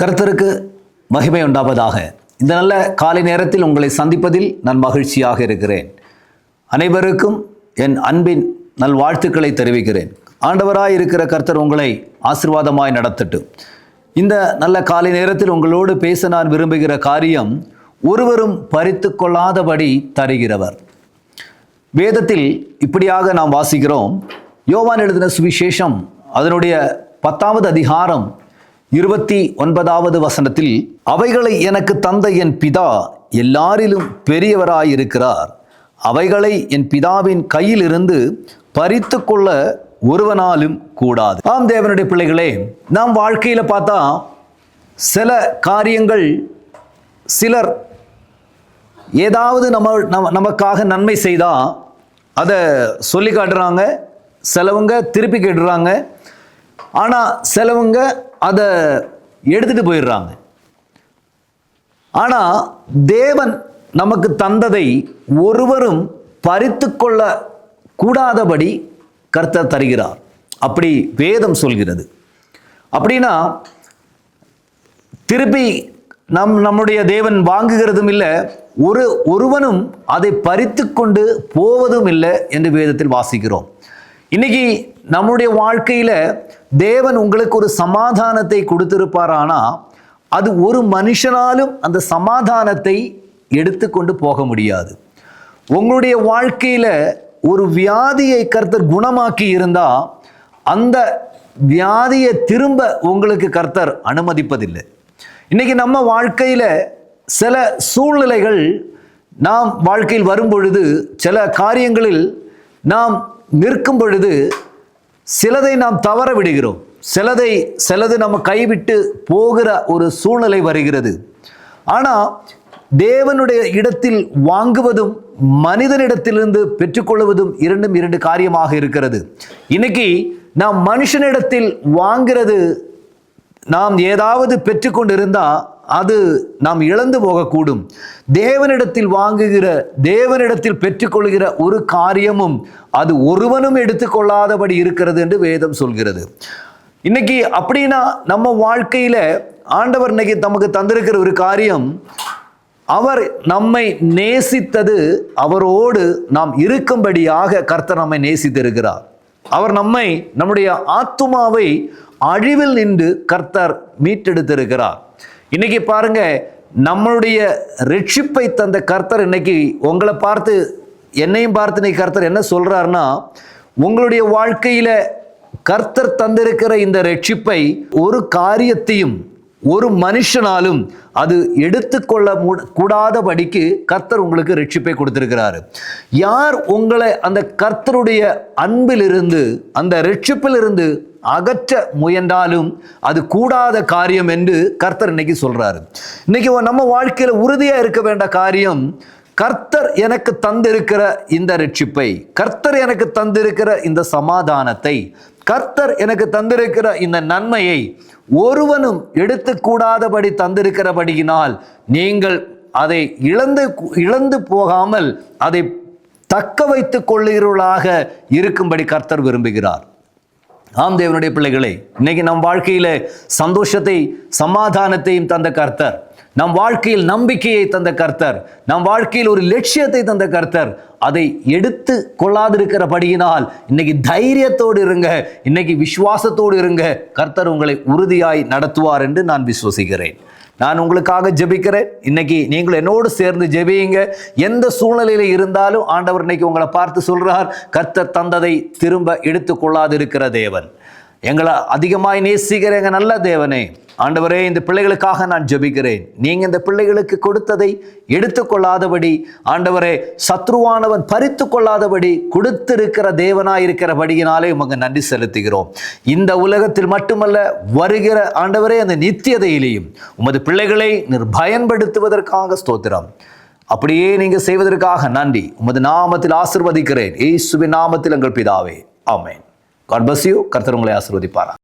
கர்த்தருக்கு மகிமை உண்டாவதாக. இந்த நல்ல காலை நேரத்தில் உங்களை சந்திப்பதில் நான் மகிழ்ச்சியாக இருக்கிறேன். அனைவருக்கும் என் அன்பின் நல் வாழ்த்துக்களை தெரிவிக்கிறேன். ஆண்டவராய் இருக்கிற கர்த்தர் உங்களை ஆசிர்வாதமாய் நடத்தட்டும். இந்த நல்ல காலை நேரத்தில் உங்களோடு பேச நான் விரும்புகிற காரியம் ஒருவரும் பறித்து கொள்ளாதபடி தருகிறவர். வேதத்தில் இப்படியாக நாம் வாசிக்கிறோம். யோவான் எழுதின சுவிசேஷம் அதனுடைய பத்தாவது அதிகாரம் இருபத்தி ஒன்பதாவது வசனத்தில் அவைகளை எனக்கு தந்த என் பிதா எல்லாரிலும் பெரியவராயிருக்கிறார். அவைகளை என் பிதாவின் கையிலிருந்து பறித்து கொள்ள ஒருவனாலும் கூடாது. ஆம் தேவனுடைய பிள்ளைகளே நாம் வாழ்க்கையில் பார்த்தா சில காரியங்கள் சிலர் ஏதாவது நம்ம நம்ம நமக்காக நன்மை செய்தால் அதை சொல்லி காட்டுறாங்க சிலவங்க திருப்பி கேட்டுறாங்க. ஆனால் சிலவங்க அதை எடுத்துட்டு போயிடுறாங்க. ஆனால் தேவன் நமக்கு தந்ததை ஒருவரும் பறித்து கொள்ள கூடாதபடி கர்த்தர் தருகிறார். அப்படி வேதம் சொல்கிறது. அப்படின்னா திருப்பி நம் நம்முடைய தேவன் வாங்குகிறதும் இல்லை ஒரு ஒருவனும் அதை பறித்து கொண்டு போவதும் இல்லை என்று வேதத்தில் வாசிக்கிறோம். இன்னைக்கு நம்முடைய வாழ்க்கையில தேவன் உங்களுக்கு ஒரு சமாதானத்தை கொடுத்திருப்பாரானா அது ஒரு மனுஷனாலும் அந்த சமாதானத்தை எடுத்துக்கொண்டு போக முடியாது. உங்களுடைய வாழ்க்கையில ஒரு வியாதியை கர்த்தர் குணமாக்கி இருந்தா அந்த வியாதியை திரும்ப உங்களுக்கு கர்த்தர் அனுமதிப்பதில்லை. இன்னைக்கு நம்ம வாழ்க்கையில சில சூழ்நிலைகள் நாம் வாழ்க்கையில் வரும் பொழுது சில காரியங்களில் நாம் நிற்கும் பொழுது சிலதை நாம் தவற விடுகிறோம். சிலதை சிலது நம்ம கைவிட்டு போகிற ஒரு சூழ்நிலை வருகிறது. ஆனால் தேவனுடைய இடத்தில் வாங்குவதும் மனிதனிடத்திலிருந்து பெற்றுக்கொள்வதும் இரண்டும் இரண்டு காரியமாக இருக்கிறது. இன்னைக்கு நாம் மனுஷனிடத்தில் வாங்கிறது நாம் ஏதாவது பெற்றுக்கொண்டிருந்தால் அது நாம் இழந்து போகக்கூடும். தேவனிடத்தில் வாங்குகிற தேவனிடத்தில் பெற்றுக்கொள்கிற ஒரு காரியமும் அது ஒருவனும் எடுத்துக்கொள்ளாதபடி இருக்கிறது என்று வேதம் சொல்கிறது. இன்னைக்கு அப்படின்னா நம்ம வாழ்க்கையில் ஆண்டவர் இன்னைக்கு நமக்கு தந்திருக்கிற ஒரு காரியம் அவர் நம்மை நேசித்தது அவரோடு நாம் இருக்கும்படியாக கர்த்தர் நம்மை நேசித்திருக்கிறார். அவர் நம்மை நம்முடைய ஆத்துமாவை அழிவில் நின்று கர்த்தர் மீட்டெடுத்திருக்கிறார். இன்னைக்கு பாருங்க நம்மளுடைய ரட்சிப்பை தந்த கர்த்தர் இன்னைக்கு உங்களை பார்த்து என்னையும் பார்த்து இன்னைக்கு கர்த்தர் என்ன சொல்றாருன்னா உங்களுடைய வாழ்க்கையில கர்த்தர் தந்திருக்கிற இந்த ரட்சிப்பை ஒரு காரியத்தையும் ஒரு மனுஷனாலும் அது எடுத்துக்கொள்ள கூடாதபடிக்கு கர்த்தர் உங்களுக்கு ரட்சிப்பை கொடுத்திருக்கிறாரு. யார் உங்களை அந்த கர்த்தருடைய அன்பிலிருந்து அந்த ரட்சிப்பிலிருந்து அகற்ற முயன்றாலும் அது கூடாத காரியம் என்று கர்த்தர் இன்னைக்கு சொல்றாரு. இன்னைக்கு நம்ம வாழ்க்கையில் உறுதியாக இருக்க வேண்ட காரியம் கர்த்தர் எனக்கு தந்திருக்கிற இந்த ரட்சிப்பை கர்த்தர் எனக்கு தந்திருக்கிற இந்த சமாதானத்தை கர்த்தர் எனக்கு தந்திருக்கிற இந்த நன்மையை ஒருவனும் எடுத்துக்கூடாதபடி தந்திருக்கிறபடியினால் நீங்கள் அதை இழந்து இழந்து போகாமல் அதை தக்க வைத்துக் கொள்ளுகிறவர்களாக இருக்கும்படி கர்த்தர் விரும்புகிறார். ஆம் தேவனுடைய பிள்ளைகளே இன்னைக்கு நம் வாழ்க்கையில சந்தோஷத்தை சமாதானத்தையும் தந்த கர்த்தர். நம் வாழ்க்கையில் நம்பிக்கையை தந்த கர்த்தர். நம் வாழ்க்கையில் ஒரு லட்சியத்தை தந்த கர்த்தர். அதை எடுத்து கொள்ளாதிருக்கிறபடியினால் இன்னைக்கு தைரியத்தோடு இருங்க இன்னைக்கு விசுவாசத்தோடு இருங்க. கர்த்தர் உங்களை உறுதியாய் நடத்துவார் என்று நான் விசுவசிக்கிறேன். நான் உங்களுக்காக ஜெபிக்கிறேன். இன்னைக்கு நீங்கள் என்னோடு சேர்ந்து ஜெபியுங்க. எந்த சூழ்நிலையில் இருந்தாலும் ஆண்டவர் இன்னைக்கு உங்களை பார்த்து சொல்கிறார் கர்த்தர் தந்ததை திரும்ப எடுத்துக்கொள்ளாதிருக்கிற தேவன். எங்களை அதிகமாய் நேசிக்கிற எங்கள் நல்ல தேவனே. ஆண்டவரே இந்த பிள்ளைகளுக்காக நான் ஜபிக்கிறேன். நீங்க இந்த பிள்ளைகளுக்கு கொடுத்ததை எடுத்துக்கொள்ளாதபடி ஆண்டவரே சத்ருவானவன் பறித்து கொள்ளாதபடி கொடுத்திருக்கிற தேவனாயிருக்கிறபடியினாலே உமக்கு நன்றி செலுத்துகிறோம். இந்த உலகத்தில் மட்டுமல்ல வருகிற ஆண்டவரே அந்த நித்தியதையிலேயும் உமது பிள்ளைகளை நிர் பயன்படுத்துவதற்காக ஸ்தோத்திரம். அப்படியே நீங்க செய்வதற்காக நன்றி. உமது நாமத்தில் ஆசிர்வதிக்கிறேன். ஏசுவின் நாமத்தில் எங்கள் பிதாவே. ஆமேன். காட் பஸ் யூ கர்த்தர் உங்களை ஆசிர்வதிப்பாரா